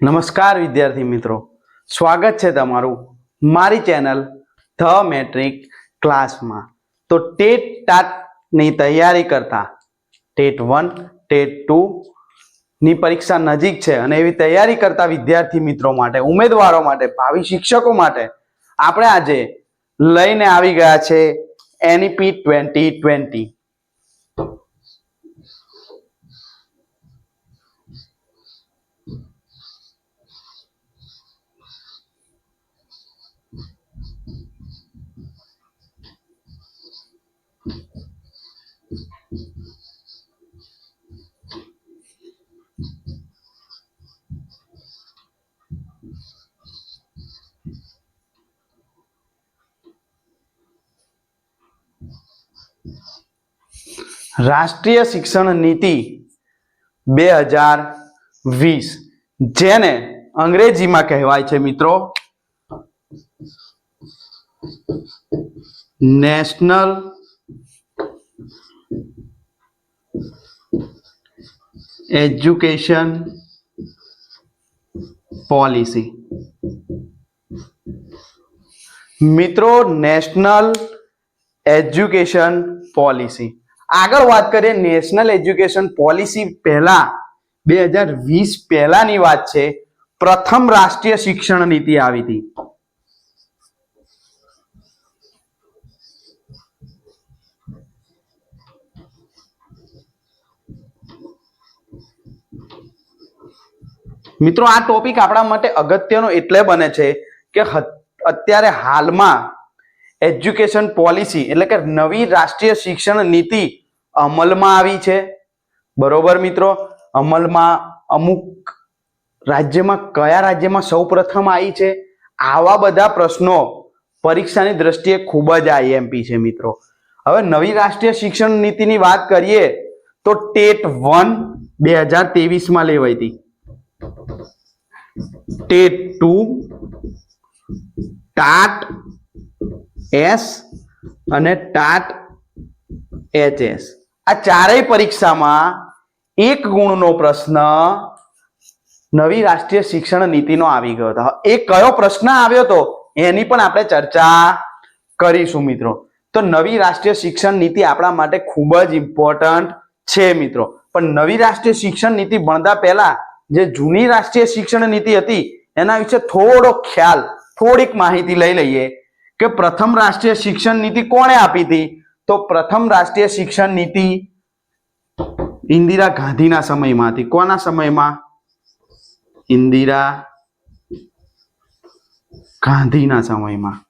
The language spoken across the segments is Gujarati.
નમસ્કાર વિદ્યાર્થી મિત્રો. સ્વાગત છે તમારું મારી ચેનલ ધ મેટ્રિક ક્લાસમાં. તો ટેટ ટાટની તૈયારી કરતા, ટેટ વન, ટેટ ટુ ની પરીક્ષા નજીક છે અને એવી તૈયારી કરતા વિદ્યાર્થી મિત્રો માટે, ઉમેદવારો માટે, ભાવિ શિક્ષકો માટે આપણે આજે લઈને આવી ગયા છે એનઈપી ટ્વેન્ટી ટ્વેન્ટી. રાષ્ટ્રીય શિક્ષણ નીતિ બે હજાર વીસ, જેને અંગ્રેજીમાં કહેવાય છે મિત્રો નેશનલ એજ્યુકેશન પોલિસી. મિત્રો નેશનલ એજ્યુકેશન પોલિસી. આગળ વાત કરીએ નેશનલ એજ્યુકેશન પોલિસી પહેલા બે હજાર વીસ પહેલાની વાત છે. પ્રથમ રાષ્ટ્રીય શિક્ષણ નીતિ આવી હતી. મિત્રો, આ ટોપિક આપણા માટે અગત્યનો એટલે બને છે કે અત્યારે હાલમાં એજ્યુકેશન પોલિસી એટલે કે નવી રાષ્ટ્રીય શિક્ષણ નીતિ અમલમાં આવી છે. બરોબર મિત્રો? અમલમાં અમુક રાજ્યમાં કયા રાજ્યમાં સૌપ્રથમ આવી છે? આવા બધા પ્રશ્નો પરીક્ષાની દ્રષ્ટિએ ખૂબ જ આઈએમપી છે મિત્રો. હવે નવી રાષ્ટ્રીય શિક્ષણ નીતિની વાત કરીએ તો ટેટ વન બે હજાર તેવીસમાં લેવાઈ હતી. ટેટ ટુ, ટાટ એસ અને ટાટ એચએસ આ ચારેય પરીક્ષામાં એક ગુણનો પ્રશ્ન નવી રાષ્ટ્રીય શિક્ષણ નીતિનો આવી ગયો હતો. એ કયો પ્રશ્ન આવ્યો હતો એની પણ આપણે ચર્ચા કરીશું મિત્રો. તો નવી રાષ્ટ્રીય શિક્ષણ નીતિ આપણા માટે ખૂબ જ ઇમ્પોર્ટન્ટ છે મિત્રો. પણ નવી રાષ્ટ્રીય શિક્ષણ નીતિ ભણતા પહેલા જે જૂની રાષ્ટ્રીય શિક્ષણ નીતિ હતી, એના વિશે થોડો ખ્યાલ, થોડીક માહિતી લઈ લઈએ. કે પ્રથમ રાષ્ટ્રીય શિક્ષણ નીતિ કોણે આપી હતી? તો પ્રથમ રાષ્ટ્રીય શિક્ષણ નીતિ ઇન્દિરા ગાંધીના સમયમાં હતી. કોના સમયમાં? ઇન્દિરા ગાંધીના સમયમાં.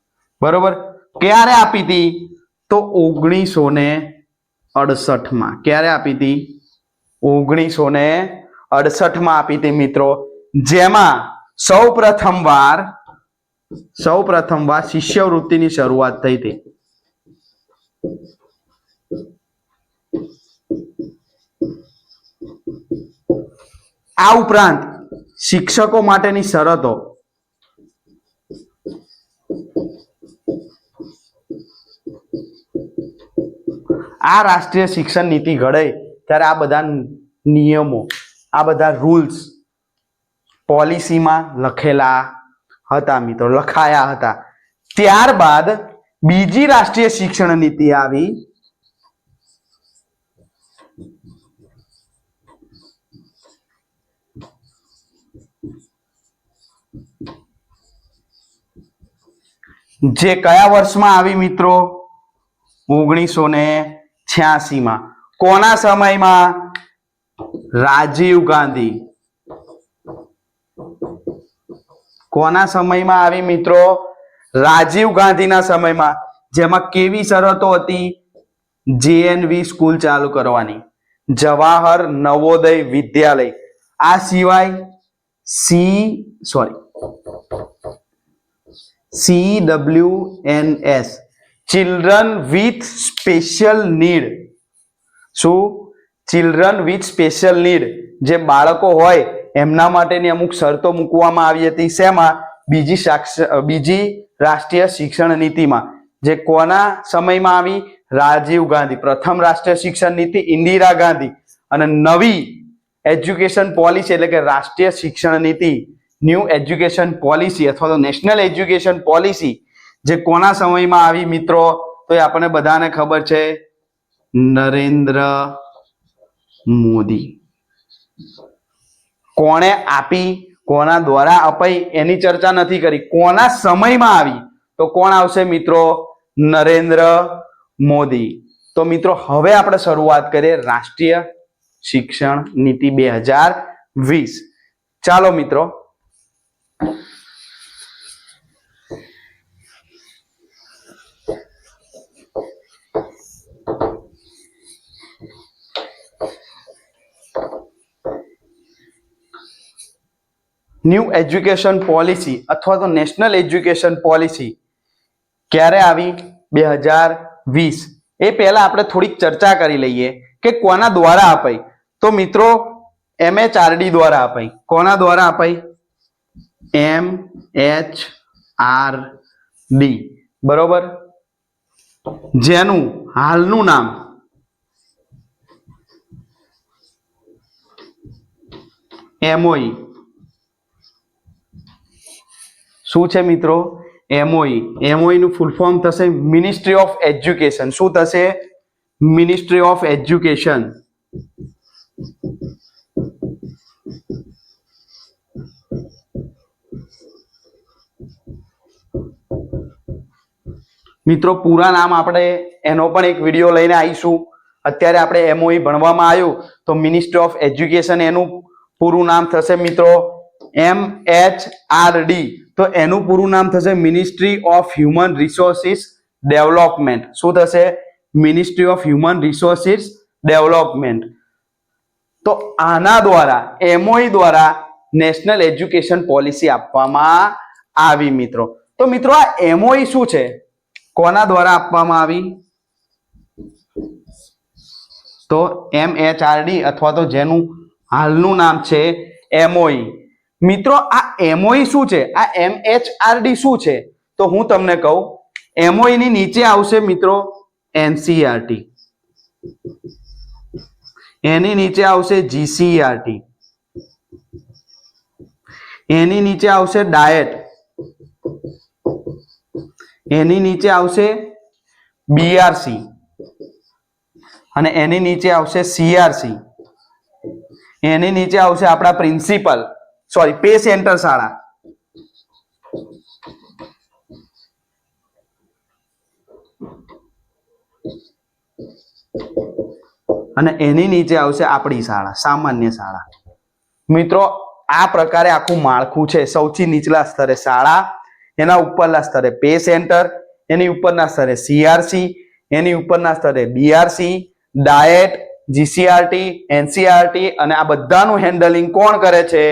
બરોબર? ક્યારે આપી હતી? તો ઓગણીસો ને અડસઠમાં. ક્યારે આપી હતી? ઓગણીસો ને અડસઠમાં આપી હતી મિત્રો. જેમાં સૌ પ્રથમ વાર સૌ પ્રથમ વાર શિષ્યવૃત્તિની શરૂઆત થઈ હતી. આ ઉપરાંત શિક્ષકો માટેની શરતો. આ રાષ્ટ્રીય શિક્ષણ નીતિ ઘડે ત્યારે આ બધા નિયમો, આ બધા રૂલ્સ પોલિસીમાં લખેલા હતા મિત્રો, લખાયા હતા. ત્યારબાદ બીજી રાષ્ટ્રીય શિક્ષણ નીતિ આવી. જે કયા વર્ષમાં આવી મિત્રો? ઓગણીસો ને છ્યાસીમાં. કોના સમયમાં? રાજીવ ગાંધી. કોના સમયમાં આવી મિત્રો? રાજીવ ગાંધીના સમયમાં, જેમાં કેવી શરતો હતી? જેએનવી સ્કૂલ ચાલુ કરવાની. જવાહર નવોદય વિદ્યાલય. આ સિવાય C sorry C W N S children with special need શું? ચિલ્ડ્રન વિથ સ્પેશિયલ નીડ જે બાળકો હોય એમના માટેની અમુક શરતો મૂકવામાં આવી હતી. શેમાં? બીજી બીજી રાષ્ટ્રીય શિક્ષણ નીતિમાં, જે કોના સમયમાં આવી? રાજીવ ગાંધી. પ્રથમ રાષ્ટ્રીય શિક્ષણ નીતિ ઇન્દિરા ગાંધી. અને નવી એજ્યુકેશન પોલિસી એટલે કે રાષ્ટ્રીય શિક્ષણ નીતિ, ન્યૂ એજ્યુકેશન પોલિસી અથવા તો નેશનલ એજ્યુકેશન પોલિસી, જે કોના સમયમાં આવી મિત્રો? તો એ આપણને બધાને ખબર છે. નરેન્દ્ર મોદી. કોણે આપી, કોના દ્વારા અપાઈ એની ચર્ચા નથી કરી. કોના સમયમાં આવી? તો કોણ આવશે મિત્રો? નરેન્દ્ર મોદી. તો મિત્રો, હવે આપણે શરૂઆત કરીએ રાષ્ટ્રીય શિક્ષણ નીતિ બે હજાર વીસ. ચાલો મિત્રો ન્યૂ એજ્યુકેશન પોલિસી અથવા તો નેશનલ એજ્યુકેશન પોલિસી ક્યારે આવી? બે હજાર વીસ. એ પહેલા આપણે થોડીક ચર્ચા કરી લઈએ કે કોના દ્વારા અપાઈ? તો મિત્રો, એમએચઆરડી દ્વારા અપાઈ. કોના દ્વારા અપાઈ? M H R D. બરોબર? જેનું હાલનું નામ એમઓઈ શું છે મિત્રો? એમઓઈ એમઓઈ નું ફૂલ ફોર્મ થશે મિનિસ્ટ્રી ઓફ એજ્યુકેશન શું થશે? મિનિસ્ટ્રી ઓફ એજ્યુકેશન મિત્રો, પૂરા નામ આપણે એનો પણ એક વીડિયો લઈને આવીશું. અત્યારે આપણે એમઓઈ ભણવામાં આવ્યું, તો મિનિસ્ટ્રી ઓફ એજ્યુકેશન એનું પૂરું નામ થશે મિત્રો. એમ એચ આર ડી તો એનું પૂરું નામ થશે ministry of human resources development શું થશે? Ministry of human resources development તો આના દ્વારા એમઓઈ દ્વારા નેશનલ એજ્યુકેશન પોલિસી આપવામાં આવી, મિત્રો. તો મિત્રો, આ એમઓઈ શું છે? કોના દ્વારા આપવામાં આવી? તો એમ એચ આર ડી અથવા તો જેનું હાલનું નામ છે એમઓઈ મિત્રો, આ એમઓઈ શું છે? આ એમ એચ આર ડી શું છે? તો હું તમને કહું એમઓઈ ની નીચે આવશે મિત્રો એનસીઆરટી એની નીચે આવશે જીસીઆરટી એની નીચે આવશે ડાયટ. એની નીચે આવશે બીઆરસી અને એની નીચે આવશે સીઆરસી એની નીચે આવશે આપણા પ્રિન્સિપલ. સોરી પે સેન્ટર શાળા અને એની નીચે આવશે આપણી શાળા, સામાન્ય શાળા. મિત્રો, આ પ્રકારે આખું માળખું છે. સૌથી નીચલા સ્તરે શાળા, એના ઉપરના સ્તરે પે સેન્ટર એની ઉપરના સ્તરે સીઆરસી એની ઉપરના સ્તરે બીઆરસી ડાયેટ જીસીઆરટી એનસીઆરટી અને આ બધાનું હેન્ડલિંગ કોણ કરે છે?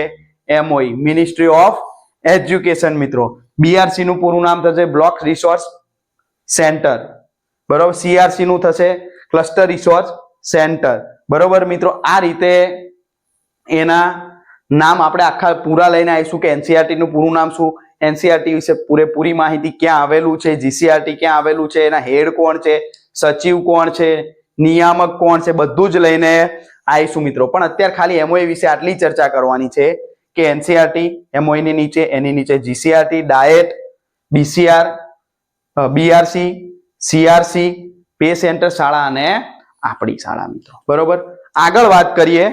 એમઓઈ મિનિસ્ટ્રી ઓફ એજ્યુકેશન મિત્રો. બીઆરસી નું પૂરું નામ થશે બ્લોક રિસોર્સ સેન્ટર બરોબર? સીઆરસી નું થશે ક્લસ્ટર રિસોર્સ સેન્ટર બરોબર, મિત્રો? આ રીતે એના નામ આપણે આખા પૂરા લઈને આવીશું કે એનસીઆરટી નું પૂરું નામ શું? એનસીઆરટી વિશે પૂરેપૂરી માહિતી ક્યાં આવેલું છે? જીસીઆરટી ક્યાં આવેલું છે? એના હેડ કોણ છે? સચિવ કોણ છે? નિયામક કોણ છે? બધું જ લઈને આવીશું, મિત્રો. પણ અત્યારે ખાલી એમઓએ વિશે આટલી ચર્ચા કરવાની છે. કે એનસીઆરટી એમઓઈની નીચે, એની નીચે GCRT DIET BCR BRC CRC pay centre શાળા અને આપણી શાળા મિત્રો. બરોબર? આગળ વાત કરીએ.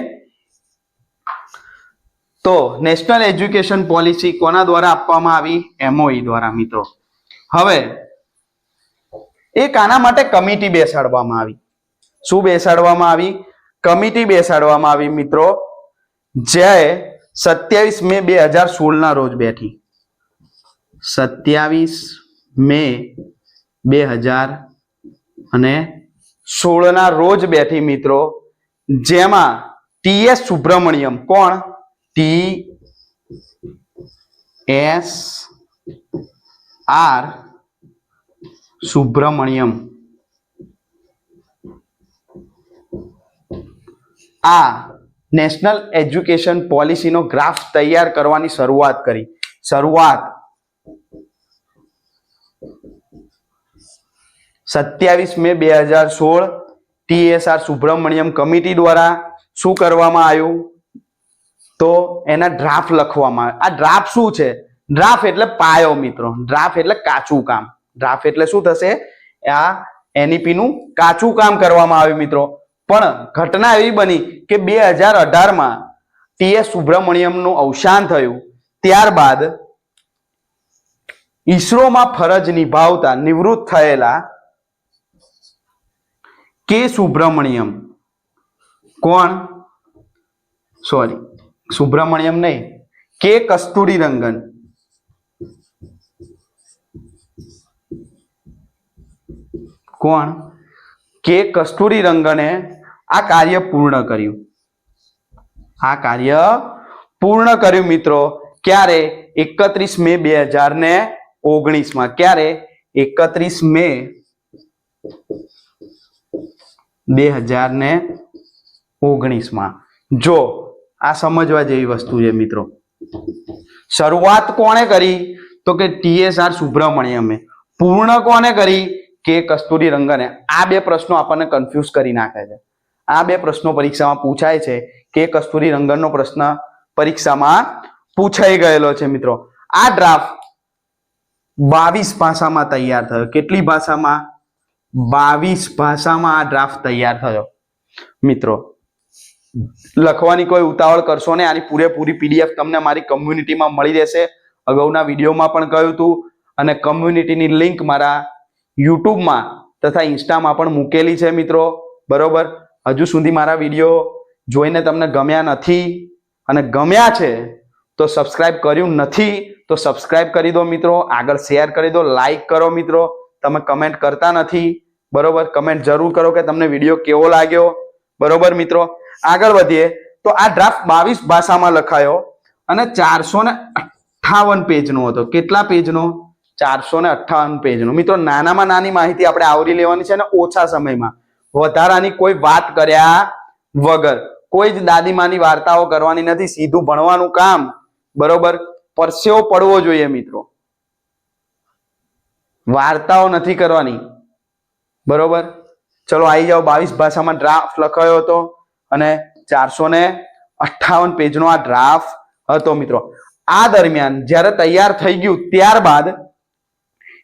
તો નેશનલ એજ્યુકેશન પોલિસી કોના દ્વારા આપવામાં આવી? એમઓઈ દ્વારા મિત્રો. હવે, એક આના માટે કમિટી બેસાડવામાં આવી. શું બેસાડવામાં આવી? કમિટી બેસાડવામાં આવી મિત્રો. જે સત્યાવીસ મે બે હજાર સોળ ના રોજ બેઠી. સત્યાવીસ મે બે હજાર અને સોળ ના રોજ બેઠી મિત્રો. જેમાં ટી એસ સુબ્રમણ્યમ કોણ? T S R Subramanyam. આ નેશનલ એજ્યુકેશન પોલિસીનો ગ્રાફ તૈયાર કરવાની શરૂઆત કરી. શરૂઆત. સત્યાવીસ મે બે હજાર સોળ ટીએસઆર સુબ્રમણ્યમ કમિટી દ્વારા શું કરવામાં આવ્યું? તો એના ડ્રાફ્ટ લખવામાં આવ્યો આ ડ્રાફ્ટ શું છે? ડ્રાફ્ટ એટલે પાયો મિત્રો. ડ્રાફ્ટ એટલે કાચું કામ. ડ્રાફ્ટ એટલે શું થશે? આ એનઈપી નું કાચું કામ કરવામાં આવ્યું મિત્રો. પણ ઘટના એવી બની કે બે હજાર અઢારમાં ટીએસ સુબ્રમણ્યમનું અવસાન થયું. ત્યારબાદ ઈસરોમાં ફરજ નિભાવતા નિવૃત્ત થયેલા કે સુબ્રમણ્યમ. કોણ? સોરી, સુબ્રમણ્યમ નહીં. કે કસ્તુરી રંગન કોણ? કે કસ્તુરી રંગને આ કાર્ય પૂર્ણ કર્યું. આ કાર્ય પૂર્ણ કર્યું મિત્રો. ક્યારે? એકત્રીસ મે બે હજાર ને ઓગણીસમાં. ક્યારે? એકત્રીસ મે બે હજાર ને ઓગણીસમાં. જો, આ સમજવા જેવી વસ્તુ છે મિત્રો. શરૂઆત કોણે કરી? તો કે ટીએસઆર સુબ્રમણ્યમે પૂર્ણ કોને કરી? કે કસ્તુરી રંગને. આ બે પ્રશ્નો આપણને કન્ફ્યુઝ કરી નાખે છે. આ બે પ્રશ્નો પરીક્ષામાં પૂછાય છે કે કસ્તુરી રંગનનો પ્રશ્ન પરીક્ષામાં પૂછાઈ ગયેલો છે મિત્રો. આ ડ્રાફ્ટ બાવીસ ભાષામાં તૈયાર થયો. કેટલી ભાષામાં? બાવીસ ભાષામાં આ ડ્રાફ્ટ તૈયાર થયો. મિત્રો, લખવાની કોઈ ઉતાવળ કરશો ને આની પૂરેપૂરી પીડીએફ તમને મારી કમ્યુનિટીમાં મળી રહેશે. અગાઉના વિડીયોમાં પણ કહ્યું હતું અને કમ્યુનિટીની લિંક મારા યુટ્યુબમાં તથા ઇન્સ્ટામાં પણ મૂકેલી છે મિત્રો. બરોબર? હજુ સુધી મારા વીડિયો જોઈને તમને ગમ્યા નથી અને ગમ્યા છે, તો સબસ્ક્રાઇબ કર્યું નથી, તો સબસ્ક્રાઇબ કરી દો મિત્રો, આગળ શેર કરી દો લાઈક કરો મિત્રો. તમે કમેન્ટ કરતા નથી, બરોબર? કમેન્ટ જરૂર કરો કે તમને વીડિયો કેવો લાગ્યો. બરોબર મિત્રો? આગળ વધીએ, તો આ ડ્રાફ્ટ બાવીસ ભાષામાં લખાયો અને ચારસો ને અઠ્ઠાવન પેજનો હતો. કેટલા પેજનો ચારસો ને અઠ્ઠાવન પેજનો મિત્રો, નાનામાં નાની માહિતી આપણે આવરી લેવાની છે ને ઓછા સમયમાં. વધારાની કોઈ વાત કર્યા વગર. કોઈ જ દાદીમાની વાર્તાઓ કરવાની નથી, સીધું ભણવાનું કામ. બરોબર? પરસેવો પડવો જોઈએ મિત્રો. વાર્તાઓ નથી કરવાની. બરોબર? ચલો આવી જાઓ, બાવીસ ભાષામાં ડ્રાફ્ટ લખાયો હતો અને ચારસો ને અઠ્ઠાવન પેજનો આ ડ્રાફ્ટ હતો મિત્રો. આ દરમિયાન જ્યારે તૈયાર થઈ ગયું, ત્યારબાદ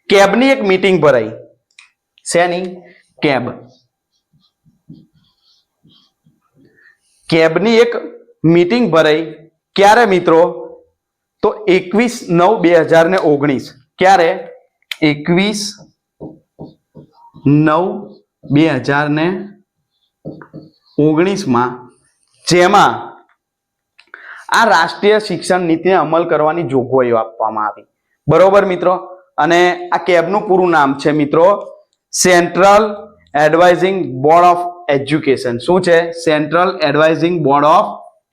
કેબની એક મીટિંગ ભરાઈ. શેની? કેબ. કેબની એક મીટિંગ ભરાઈ. ક્યારે મિત્રો? તો એકવીસ નવ બે હજાર ને ઓગણીસ. ક્યારે? એકવીસ નવ બે હજાર ને ઓગણીસમાં. જેમાં આ રાષ્ટ્રીય શિક્ષણ નીતિને અમલ કરવાની જોગવાઈઓ આપવામાં આવી. બરોબર મિત્રો? અને આ કેબનું પૂરું નામ છે મિત્રો, central advising board of education શું છે? Central advising board of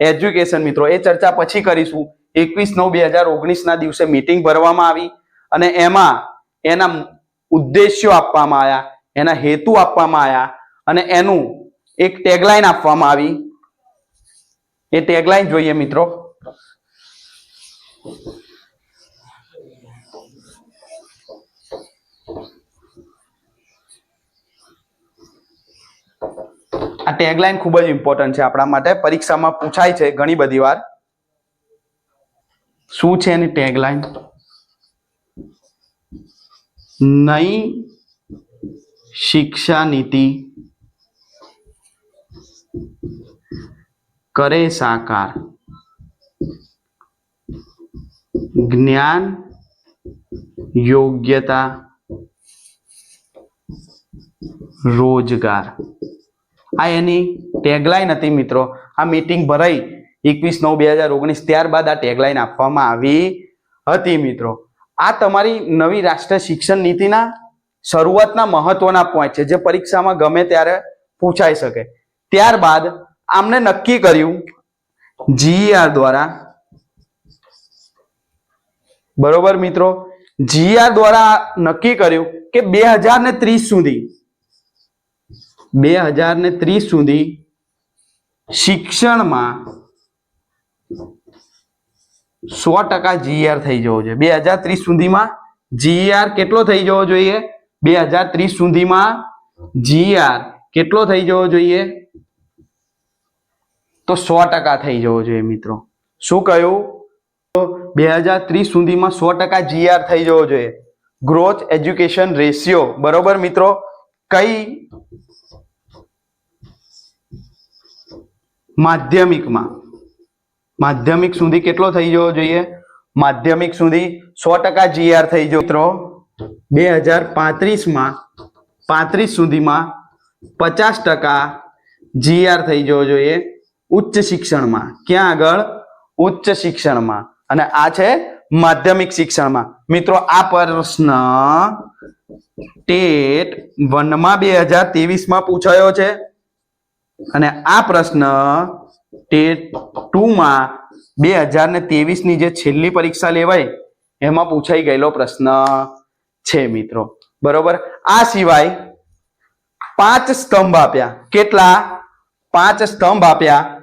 education મિત્રો, એ ચર્ચા પછી કરીશું. એકવીસ નવ બે હજાર ઓગણીસના દિવસે મીટિંગ ભરવામાં આવી અને એમાં એના ઉદ્દેશ્યો આપવામાં આવ્યા, એના હેતુ આપવામાં આવ્યા અને એનું એક ટેગલાઇન આપવામાં આવી. એ ટેગલાઇન જોઈએ મિત્રો. આ ટેગલાઇન ખૂબ જ ઇમ્પોર્ટન્ટ છે આપણા માટે. પરીક્ષામાં પૂછાય છે ઘણી બધી વાર. શું છે એની ટેગલાઇન નઈ શિક્ષા નીતિ કરે સાકાર. જ્ઞાન યોગ્યતા રોજગાર. આ એની ટેગલાઈન હતી મિત્રો. આ મીટિંગ ભરાઈ એકવીસ નવ બે હજાર ઓગણીસ ત્યારબાદ આ ટેગલાઈન આપવામાં આવી હતી મિત્રો. આ તમારી નવી રાષ્ટ્રીય શિક્ષણ નીતિના શરૂઆતના મહત્વના પોઈન્ટ છે, જે પરીક્ષામાં ગમે ત્યારે પૂછાઈ શકે. ત્યારબાદ આમને નક્કી કર્યું જીઆર દ્વારા. બરોબર મિત્રો? જીઆર દ્વારા નક્કી કર્યું કે બે હજાર ને ત્રીસ સુધી બે હજાર ને ત્રીસ સુધી શિક્ષણમાં સો ટકા જીઆર થઈ જવો જોઈએ. બે હજાર ત્રીસ સુધીમાં જીઆર કેટલો થઈ જવો જોઈએ? બે હજાર ત્રીસ સુધીમાં જીઆર કેટલો થઈ જવો જોઈએ? તો સો ટકા થઈ જવો જોઈએ મિત્રો. શું કહ્યું? બે હજાર ત્રીસ સુધીમાં સો ટકા જીઆર થઈ જવો જોઈએ. ગ્રોથ એજ્યુકેશન રેશિયો બરોબર મિત્રો? કઈ માધ્યમિકમાં. માધ્યમિક સુધી કેટલો થઈ જવો જોઈએ? માધ્યમિક સુધી સો ટકા જીઆર થઈ જવો. મિત્રો, બે હજાર પાંત્રીસમાં પાંત્રીસ સુધીમાં પચાસ ટકા જીઆર થઈ જવો જોઈએ ઉચ્ચ શિક્ષણમાં. ક્યાં આગળ? ઉચ્ચ શિક્ષણમાં. અને આ છે માધ્યમિક શિક્ષણમાં. મિત્રો, આ પ્રશ્ન ટેટ વનમાં બે હજાર ત્રેવીસમાં પૂછાયો છે. અને આ પ્રશ્ન ટેટ ટુમાં બે હજાર ને ત્રેવીસની જે છેલ્લી પરીક્ષા લેવાય, એમાં પૂછાઈ ગયેલો પ્રશ્ન છે મિત્રો. બરોબર? આ સિવાય પાંચ સ્તંભ આપ્યા. કેટલા? પાંચ સ્તંભ આપ્યા.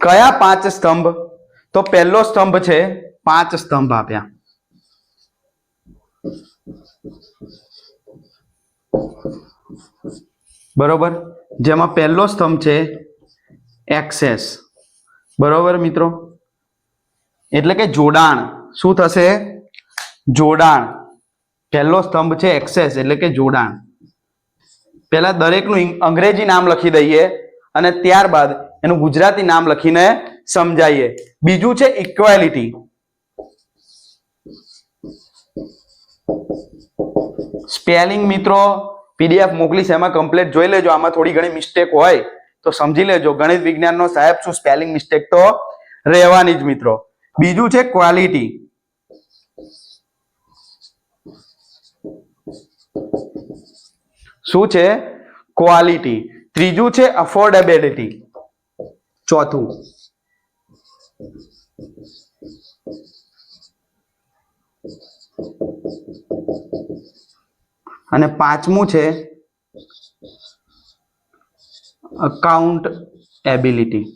કયા પાંચ સ્તંભ? તો પહેલો સ્તંભ છે પાંચ સ્તંભ આપ્યા. બરોબર? જેમાં પહેલો સ્તંભ છે એક્સેસ. બરોબર મિત્રો? એટલે કે જોડાણ. શું થશે? જોડાણ. પહેલો સ્તંભ છે એક્સેસ, એટલે કે જોડાણ. પહેલા દરેકનું અંગ્રેજી નામ લખી દઈએ અને ત્યારબાદ એનું ગુજરાતી નામ લખીને સમજાવીએ બીજું છે ઇક્વાલિટી સ્પેલિંગ મિત્રો પીડીએફ મોકલીશ, એમાં કમ્પ્લીટ જોઈ લેજો. આમાં થોડી ઘણી મિસ્ટેક હોય, તો સમજી લેજો. ગણિત વિજ્ઞાનનો સાહેબ, શું સ્પેલિંગ મિસ્ટેક તો? રહેવાની જ મિત્રો. બીજું છે ક્વોલિટી શું છે? ક્વોલિટી ત્રીજું છે અફોર્ડેબિલિટી ચોથું. અને પાંચમું છે અકાઉન્ટ એબિલિટી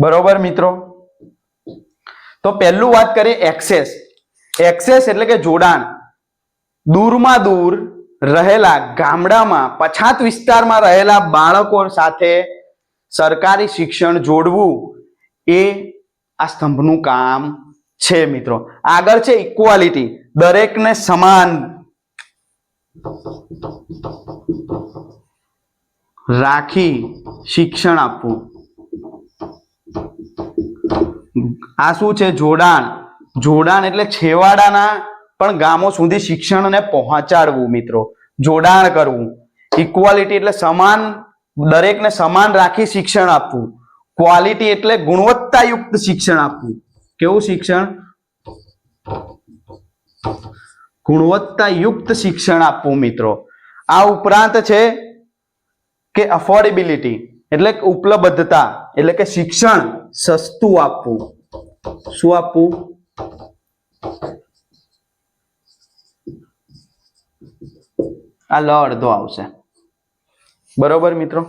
બરોબર મિત્રો? તો પહેલું વાત કરીએ એક્સેસ એક્સેસ એટલે કે જોડાણ. દૂરમાં દૂર રહેલા ગામડામાં પછાત વિસ્તારમાં રહેલા બાળકો સાથે સરકારી શિક્ષણ જોડવું એ આ સ્તંભનું કામ છે મિત્રો. આગળ છે ઇક્વાલિટી દરેકને સમાન. રાખી શિક્ષણ આપવું. આ શું છે? જોડાણ. જોડાણ એટલે છેવાડાના પણ ગામો સુધી શિક્ષણને પહોંચાડવું મિત્રો. જોડાણ કરવું. ઇક્વાલિટી એટલે સમાન, દરેકને સમાન રાખી શિક્ષણ આપવું. ક્વોલિટી એટલે ગુણવત્તાયુક્ત શિક્ષણ આપવું. કેવું શિક્ષણ? ગુણવત્તાયુક્ત શિક્ષણ આપવું મિત્રો. આ ઉપરાંત છે કે અફોર્ડેબિલિટી એટલે ઉપલબ્ધતા, એટલે કે શિક્ષણ સસ્તું આપવું. શું આપવું? આ લ અડધો આવશે. બરોબર મિત્રો?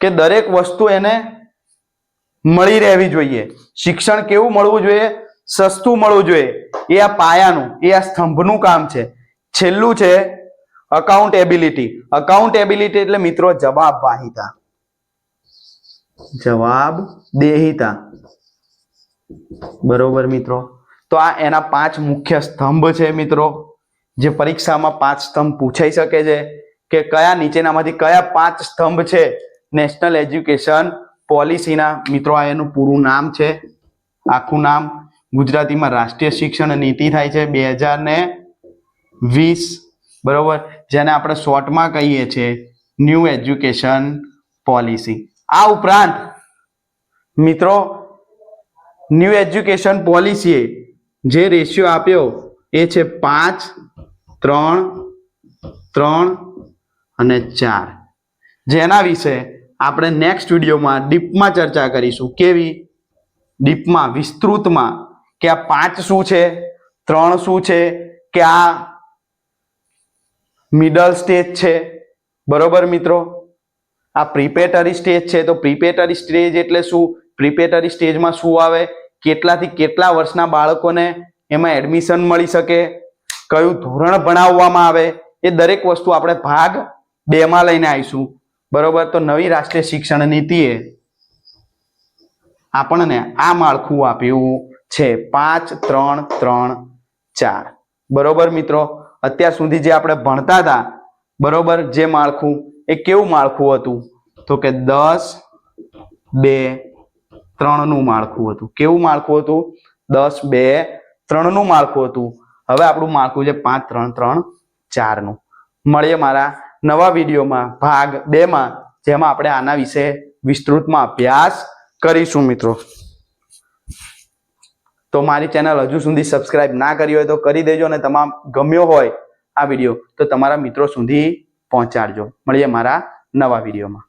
કે દરેક વસ્તુ એને મળી રહેવી જોઈએ. શિક્ષણ કેવું મળવું જોઈએ? સસ્તું મળવું જોઈએ. એ આ પાયાનું, એ આ સ્તંભનું કામ છે. છેલ્લું છે અકાઉન્ટેબિલિટી અકાઉન્ટેબિલિટી એટલે મિત્રો જવાબવાહિતા. જવાબ દેહિતા બરોબર મિત્રો? તો આ એના પાંચ મુખ્ય સ્તંભ છે મિત્રો. જે પરીક્ષામાં પાંચ સ્તંભ પૂછાઈ શકે છે કે કયા નીચેનામાંથી કયા પાંચ સ્તંભ છે? નેશનલ એજ્યુકેશન પોલિસીના મિત્રો, આ એનું પૂરું નામ છે. આખું નામ ગુજરાતીમાં રાષ્ટ્રીય શિક્ષણ નીતિ થાય છે બે હજાર ને વીસ, બરોબર? જેને આપણે શોર્ટમાં કહીએ છીએ ન્યૂ એજ્યુકેશન પોલિસી આ ઉપરાંત, મિત્રો ન્યૂ એજ્યુકેશન પોલિસીએ જે રેશિયો આપ્યો એ છે પાંચ, ત્રણ ત્રણ અને ચાર. જેના વિશે આપણે નેક્સ્ટ વિડીયોમાં ડીપમાં ચર્ચા કરીશું. કેવી? ડીપમાં, વિસ્તૃતમાં કે આ પાંચ શું છે, ત્રણ શું છે, કે આ મિડલ સ્ટેજ છે. બરોબર મિત્રો? આ પ્રિપેટરી સ્ટેજ છે, તો પ્રિપેટરી સ્ટેજ એટલે શું? પ્રિપેટરી સ્ટેજમાં શું આવે? કેટલાથી કેટલા વર્ષના બાળકોને એમાં એડમિશન મળી શકે? કયું ધોરણ ભણાવવામાં આવે? એ દરેક વસ્તુ આપણે ભાગ બેમાં લઈને આવીશું. બરોબર, તો નવી રાષ્ટ્રીય શિક્ષણ નીતિએ આપણને આ માળખું આપ્યું છે પાંચ, ત્રણ ત્રણ, ચાર. બરોબર મિત્રો? અત્યાર સુધી જે આપણે ભણતા હતા, બરોબર, જે માળખું, એ કેવું માળખું હતું? તો કે દસ, બે, ત્રણનું માળખું હતું. કેવું માળખું હતું? દસ, બે, ત્રણનું માળખું હતું. હવે આપણું માળખું છે પાંચ, ત્રણ ત્રણ, ચારનું. મળીએ મારા નવા વિડીયોમાં ભાગ બે માં જેમાં આપણે આના વિશે વિસ્તૃતમાં અભ્યાસ કરીશું મિત્રો. તો મારી ચેનલ હજુ સુધી સબસ્ક્રાઇબ ના કરી હોય તો કરી દેજો અને તમામ ગમ્યો હોય આ વીડિયો, તો તમારા મિત્રો સુધી પહોંચાડજો. મળીએ મારા નવા વિડીયોમાં.